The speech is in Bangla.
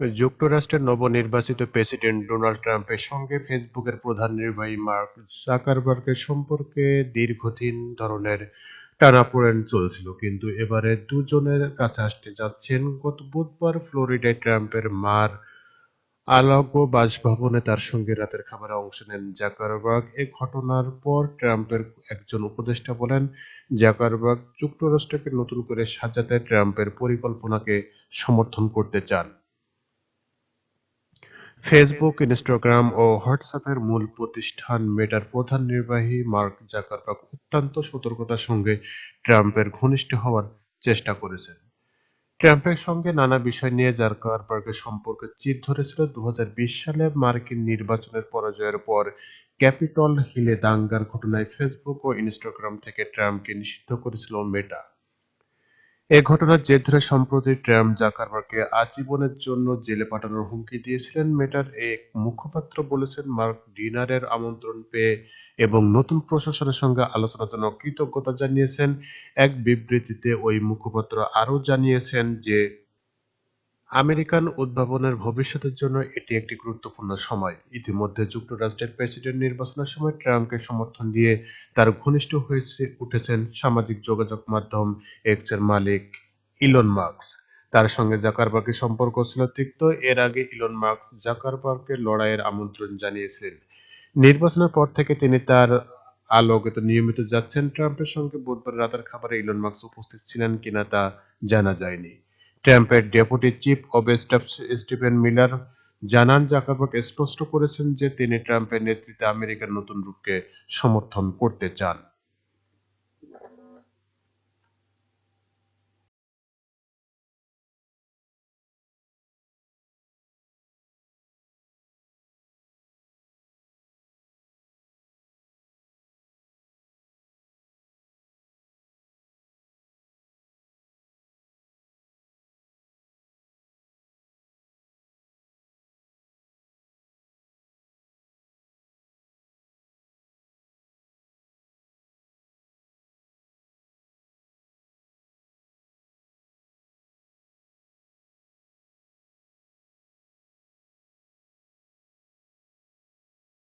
যুক্তরাষ্ট্রের নবনির্বাচিত প্রেসিডেন্ট ডোনাল্ড ট্রাম্পের সঙ্গে ফেসবুকের প্রধান নির্বাহী মার্ক জাকারবার্গের সম্পর্কে দীর্ঘদিন ধরনের টানাপোড়েন চলছিল, কিন্তু এবারে দুজনের কাছে আসতে যাচ্ছেন গত বুধবার ফ্লোরিডায় ট্রাম্পের মার আলাগো বাসভবনে তার সঙ্গে রাতের খাবারে অংশ নেন জাকারবার্গ। এ ঘটনার পর ট্রাম্পের একজন উপদেষ্টা বলেন, জাকারবার্গ যুক্তরাষ্ট্রকে নতুন করে সাজাতে ট্রাম্পের পরিকল্পনাকে সমর্থন করতে চান। ফেসবুক ইনস্টাগ্রাম ও হোয়াটসঅ্যাপের মূল প্রতিষ্ঠান মেটার প্রধান নির্বাহী মার্ক জাকারবার্গ অত্যন্ত সতর্কতার সঙ্গে ট্রাম্পের ঘনিষ্ঠ হওয়ার চেষ্টা করেছেন। ট্রাম্পের সঙ্গে নানা বিষয় নিয়ে জাকারবার্গের সম্পর্কে চির ধরেছিল। দুহাজার বিশ সালে মার্কিন নির্বাচনের পরাজয়ের পর ক্যাপিটল হিলে দাঙ্গার ঘটনায় ফেসবুক ও ইনস্টাগ্রাম থেকে ট্রাম্পকে নিষিদ্ধ করেছিল মেটা এ ঘটনার জের ধরে সম্প্রতি ট্রাম্প জাকারবার্গকে আজীবনের জন্য জেলে পাঠানোর হুমকি দিয়েছিলেন মেটার। এক মুখপাত্র বলেছেন, মার্ক ডিনারের আমন্ত্রণ পেয়ে এবং নতুন প্রশাসনের সঙ্গে আলোচনার জন্য কৃতজ্ঞতা জানিয়েছেন। এক বিবৃতিতে ওই মুখপাত্র আরও জানিয়েছেন যে আমেরিকান উদ্ভাবনের ভবিষ্যতের জন্য এটি একটি গুরুত্বপূর্ণ সময়। ইতিমধ্যে যুক্তরাষ্ট্রের প্রেসিডেন্ট নির্বাচনের সময় ট্রাম্পকে সমর্থন দিয়ে তার ঘনিষ্ঠ হয়ে উঠেছেন সামাজিক যোগাযোগ মাধ্যম এক্সের মালিক ইলন মার্কস তার সঙ্গে জাকারবার্গের সম্পর্ক ছিল তিক্ত, এর আগে ইলন মার্কস জাকারবার্গকে লড়াইয়ের আমন্ত্রণ জানিয়েছিলেন। নির্বাচনের পর থেকে তিনি তার আলোকিত নিয়মিত যাচ্ছেন ট্রাম্পের সঙ্গে। বুধবার রাতের খাবারে ইলন মার্কস উপস্থিত ছিলেন কিনা তা জানা যায়নি। ট্রাম্পের deputy chief of staff Stephen Miller জানান, জাকারবার্গ স্পষ্ট করেছেন যে তিনি ট্রাম্পের নেতৃত্বে আমেরিকার নতুন রূপকে সমর্থন করতে চান।